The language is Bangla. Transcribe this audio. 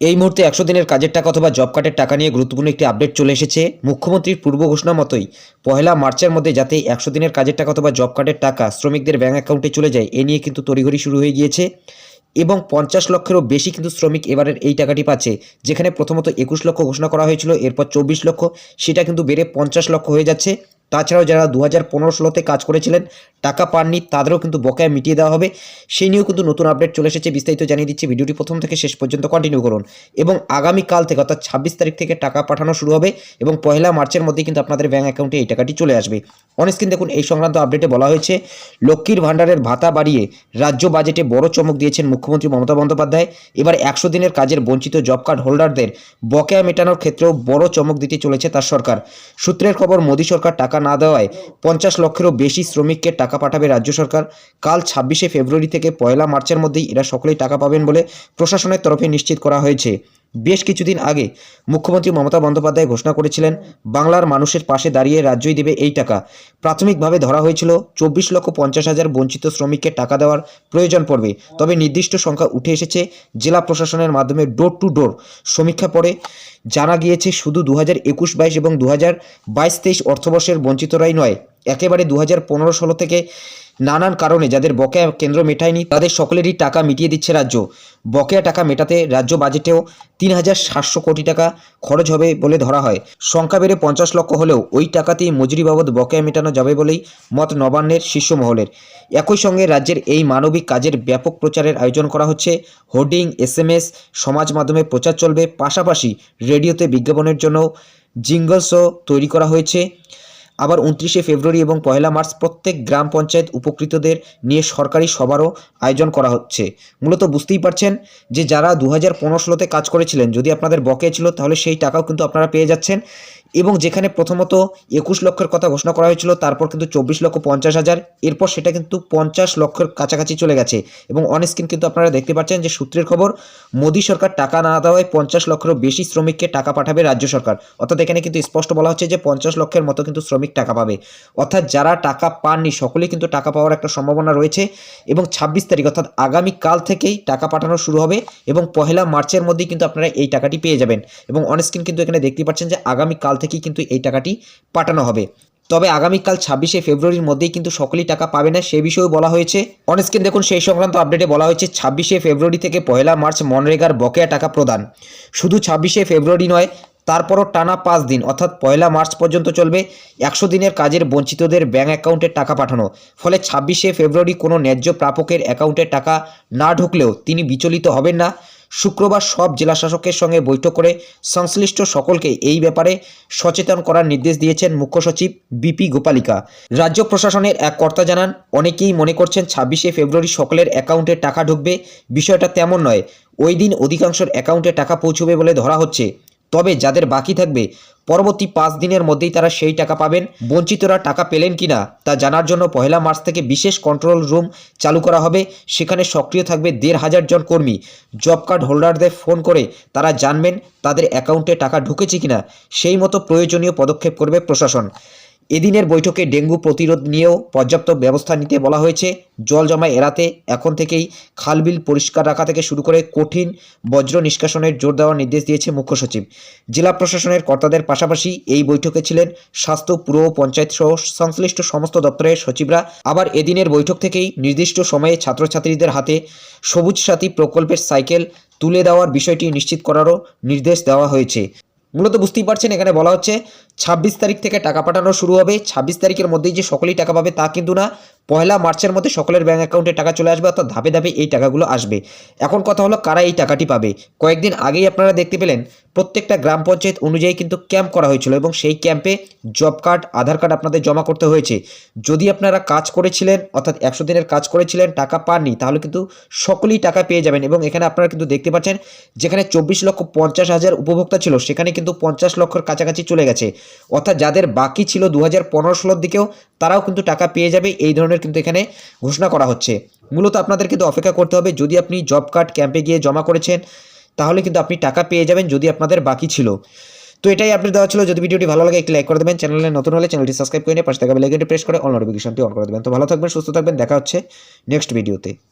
এই মুহূর্তে একশো দিনের কাজের টাকা অথবা জব কার্ডের টাকা নিয়ে গুরুত্বপূর্ণ একটি আপডেট চলে এসেছে। মুখ্যমন্ত্রীর পূর্ব ঘোষণা মতোই পয়লা মার্চের মধ্যে যাতে একশো দিনের কাজের টাকা অথবা জব কার্ডের টাকা শ্রমিকদের ব্যাঙ্ক অ্যাকাউন্টে চলে যায়, এ নিয়ে কিন্তু তড়িঘড়ি শুরু হয়ে গিয়েছে। এবং পঞ্চাশ লক্ষেরও বেশি কিন্তু শ্রমিক এবারের এই টাকাটি পাচ্ছে, যেখানে প্রথমত একুশ লক্ষ ঘোষণা করা হয়েছিল, এরপর চব্বিশ লক্ষ, সেটা কিন্তু বেড়ে পঞ্চাশ লক্ষ হয়ে যাচ্ছে। তাছাড়াও যারা দু হাজার পনেরো ষোলোতে কাজ করেছিলেন, টাকা পাননি, তাদেরও কিন্তু বকেয়া মিটিয়ে দেওয়া হবে। সেই নিয়েও কিন্তু নতুন আপডেট চলে এসেছে, বিস্তারিত জানিয়ে দিচ্ছি। ভিডিওটি প্রথম থেকে শেষ পর্যন্ত কন্টিনিউ করুন। এবং আগামীকাল থেকে, অর্থাৎ ছাব্বিশ তারিখ থেকে টাকা পাঠানো শুরু হবে এবং পয়লা মার্চের মধ্যেই কিন্তু আপনাদের ব্যাঙ্ক অ্যাকাউন্টে এই টাকাটি চলে আসবে। অনস্ক্রিন দেখুন, এই সংক্রান্ত আপডেটে বলা হয়েছে, লক্ষ্মীর ভাণ্ডারের ভাতা বাড়িয়ে রাজ্য বাজেটে বড় চমক দিয়েছেন মুখ্যমন্ত্রী মমতা বন্দ্যোপাধ্যায়। এবার একশো দিনের কাজের বঞ্চিত জব কার্ড হোল্ডারদের বকেয়া মেটানোর ক্ষেত্রেও বড় চমক দিতে চলেছে তার সরকার। সূত্রের খবর, মোদী সরকার টাকা না দেওয়ায় পঞ্চাশ লক্ষেরও বেশি শ্রমিককে টাকা পাঠাবে রাজ্য সরকার। কাল ছাব্বিশে ফেব্রুয়ারি থেকে পয়লা মার্চের মধ্যেই এরা সকলেই টাকা পাবেন বলে প্রশাসনের তরফে নিশ্চিত করা হয়েছে। বেশ কিছুদিন আগে মুখ্যমন্ত্রী মমতা বন্দ্যোপাধ্যায় ঘোষণা করেছিলেন, বাংলার মানুষের পাশে দাঁড়িয়ে রাজ্যই দেবে এই টাকা। প্রাথমিকভাবে ধরা হয়েছিল, চব্বিশ লক্ষ পঞ্চাশ হাজার বঞ্চিত শ্রমিককে টাকা দেওয়ার প্রয়োজন পড়বে। তবে নির্দিষ্ট সংখ্যা উঠে এসেছে, জেলা প্রশাসনের মাধ্যমে ডোর টু ডোর সমীক্ষা পরে জানা গিয়েছে, শুধু দু হাজার একুশ বাইশ এবং দু হাজার বাইশ তেইশ অর্থবর্ষের বঞ্চিতরাই নয়। একেবারে দু হাজার পনেরো ষোলো থেকে নানান কারণে যাদের বকেয়া কেন্দ্র মেটায়নি, তাদের সকলেরই টাকা মিটিয়ে দিচ্ছে রাজ্য। বকেয়া টাকা মেটাতে রাজ্য বাজেটেও তিন হাজার সাতশো কোটি টাকা খরচ হবে বলে ধরা হয়। সংখ্যা বেড়ে পঞ্চাশ লক্ষ হলেও ওই টাকাতেই মজুরি বাবদ বকেয়া মেটানো যাবে বলেই মত নবান্নের শীর্ষ মহলের। একই সঙ্গে রাজ্যের এই মানবিক কাজের ব্যাপক প্রচারের আয়োজন করা হচ্ছে। হোর্ডিং, এসএমএস, সমাজ মাধ্যমে প্রচার চলবে। পাশাপাশি রেডিওতে বিজ্ঞাপনের জন্য জিঙ্গলসও তৈরি করা হয়েছে। আবার উনত্রিশে ফেব্রুয়ারি এবং পয়লা মার্চ প্রত্যেক গ্রাম পঞ্চায়েত উপকৃতদের নিয়ে সরকারি সভারও আয়োজন করা হচ্ছে। মূলত বুঝতেই পারছেন যে যারা দু হাজার ষোলোতে কাজ করেছিলেন, যদি আপনাদের বকে ছিল, তাহলে সেই টাকাও কিন্তু আপনারা পেয়ে যাচ্ছেন। এবং যেখানে প্রথমত একুশ লক্ষের কথা ঘোষণা করা হয়েছিল, তারপর কিন্তু চব্বিশ লক্ষ পঞ্চাশ হাজার, এরপর সেটা কিন্তু পঞ্চাশ লক্ষের কাছাকাছি চলে গেছে। এবং অনস্ক্রিন কিন্তু আপনারা দেখতে পাচ্ছেন যে সূত্রের খবর, মোদী সরকার টাকা না দেওয়ায় পঞ্চাশ লক্ষেরও বেশি শ্রমিককে টাকা পাঠাবে রাজ্য সরকার। অর্থাৎ এখানে কিন্তু স্পষ্ট বলা হচ্ছে যে পঞ্চাশ লক্ষের মতো কিন্তু শ্রমিক টাকা পাবে। অর্থাৎ যারা টাকা পাননি, সকলেই কিন্তু টাকা পাওয়ার একটা সম্ভাবনা রয়েছে এবং ছাব্বিশ তারিখ, অর্থাৎ আগামীকাল থেকেই টাকা পাঠানো শুরু হবে এবং পহেলা মার্চের মধ্যেই কিন্তু আপনারা এই টাকাটি পেয়ে যাবেন। এবং অনস্ক্রিন কিন্তু এখানে দেখতে পাচ্ছেন যে আগামীকাল থেকেই কিন্তু এই টাকাটি পাঠানো হবে। তবে আগামীকাল ছাব্বিশে ফেব্রুয়ারির মধ্যেই কিন্তু সকলেই টাকা পাবে না, সে বিষয়েও বলা হয়েছে। অনস্ক্রিন দেখুন, সেই সংক্রান্ত আপডেটে বলা হয়েছে, ছাব্বিশে ফেব্রুয়ারি থেকে পয়লা মার্চ মনরেগার বকেয়া টাকা প্রদান। শুধু ছাব্বিশে ফেব্রুয়ারি নয়, তারপরও টানা পাঁচ দিন, অর্থাৎ পয়লা মার্চ পর্যন্ত চলবে একশো দিনের কাজের বঞ্চিতদের ব্যাঙ্ক অ্যাকাউন্টে টাকা পাঠানো। ফলে ছাব্বিশে ফেব্রুয়ারি কোনো ন্যায্য প্রাপকের অ্যাকাউন্টে টাকা না ঢুকলেও তিনি বিচলিত হবেন না। শুক্রবার সব জেলাশাসকের সঙ্গে বৈঠক করে সংশ্লিষ্ট সকলকে এই ব্যাপারে সচেতন করার নির্দেশ দিয়েছেন মুখ্য সচিব বিপি গোপালিকা। রাজ্য প্রশাসনের এক কর্তা জানান, অনেকেই মনে করছেন ছাব্বিশে ফেব্রুয়ারি সকলের অ্যাকাউন্টে টাকা ঢুকবে। বিষয়টা তেমন নয়, ওই দিন অধিকাংশের অ্যাকাউন্টে টাকা পৌঁছবে বলে ধরা হচ্ছে। তবে যাদের বাকি থাকবে, পরবর্তী পাঁচ দিনের মধ্যেই তারা সেই টাকা পাবেন। বঞ্চিতরা টাকা পেলেন কিনা তা জানার জন্য পহেলা মার্চ থেকে বিশেষ কন্ট্রোল রুম চালু করা হবে। সেখানে সক্রিয় থাকবে দেড় হাজার জন কর্মী। জব কার্ড হোল্ডারদের ফোন করে তারা জানবেন তাদের অ্যাকাউন্টে টাকা ঢুকেছে কিনা সেই মতো প্রয়োজনীয় পদক্ষেপ করবে প্রশাসন। এদিনের বৈঠকে ডেঙ্গু প্রতিরোধ নিয়েও পর্যাপ্ত ব্যবস্থা নিতে বলা হয়েছে। জল জমা এড়াতে এখন থেকেই খালবিল পরিষ্কার রাখা থেকে শুরু করে কঠিন বজ্র নিষ্কাশনের জোর দেওয়ার নির্দেশ দিয়েছে মুখ্য সচিব। জেলা প্রশাসনের কর্তাদের পাশাপাশি এই বৈঠকে ছিলেন স্বাস্থ্য, পুর পঞ্চায়েত সহ সংশ্লিষ্ট সমস্ত দপ্তরের সচিবরা। আবার এদিনের বৈঠক থেকেই নির্দিষ্ট সময়ে ছাত্রছাত্রীদের হাতে সবুজ সাথী প্রকল্পের সাইকেল তুলে দেওয়ার বিষয়টি নিশ্চিত করারও নির্দেশ দেওয়া হয়েছে। মূলত বুঝতেই পারছেন, এখানে বলা হচ্ছে ছাব্বিশ তারিখ থেকে টাকা পাঠানো শুরু হবে। ছাব্বিশ তারিখের মধ্যেই যে সকলেই টাকা পাবে তা কিন্তু না। পয়লা মার্চের মধ্যে সকলের ব্যাঙ্ক অ্যাকাউন্টে টাকা চলে আসবে, অর্থাৎ ধাপে ধাপে এই টাকাগুলো আসবে। এখন কথা হলো কারা এই টাকাটি পাবে? কয়েকদিন আগেই আপনারা দেখতে পেলেন, প্রত্যেকটা গ্রাম পঞ্চায়েত অনুযায়ী কিন্তু ক্যাম্প করা হয়েছিল এবং সেই ক্যাম্পে জব কার্ড, আধার কার্ড আপনাদের জমা করতে হয়েছে। যদি আপনারা কাজ করেছিলেন, অর্থাৎ একশো দিনের কাজ করেছিলেন, টাকা পাননি, তাহলে কিন্তু সকলেই টাকা পেয়ে যাবেন এবং এখানে আপনারা কিন্তু দেখতে পাচ্ছেন, যেখানে চব্বিশ লক্ষ পঞ্চাশ হাজার উপভোক্তা ছিল, সেখানে কিন্তু পঞ্চাশ লক্ষের কাছাকাছি চলে গেছে। অর্থাৎ যাদের বাকি ছিল দু হাজার পনেরো ষোলোর দিকেও, তারাও কিন্তু টাকা পেয়ে যাবে। এই ধরনের কিন্তু এখানে ঘোষণা করা হচ্ছে। মূলত আপনাদের কিন্তু অপেক্ষা করতে হবে, যদি আপনি জব কার্ড ক্যাম্পে গিয়ে জমা করেছেন, তাহলে কিন্তু আপনি টাকা পেয়ে যাবেন যদি আপনাদের বাকি ছিল। তো এটাই আপনি দেওয়া ছিল। যদি ভিডিওটি ভালো লাগে, একটি লাইক করে দেবেন। চ্যানেলে নতুন হলে চ্যানেলটি সাবস্ক্রাইব করে নিয়ে পাশে থাকা বেলাইকনটি প্রেস করে অল নোটিফিকেশনটি অন করে দেবেন। তো ভালো থাকবেন, সুস্থ থাকবেন। দেখা হচ্ছে নেক্সট ভিডিওতে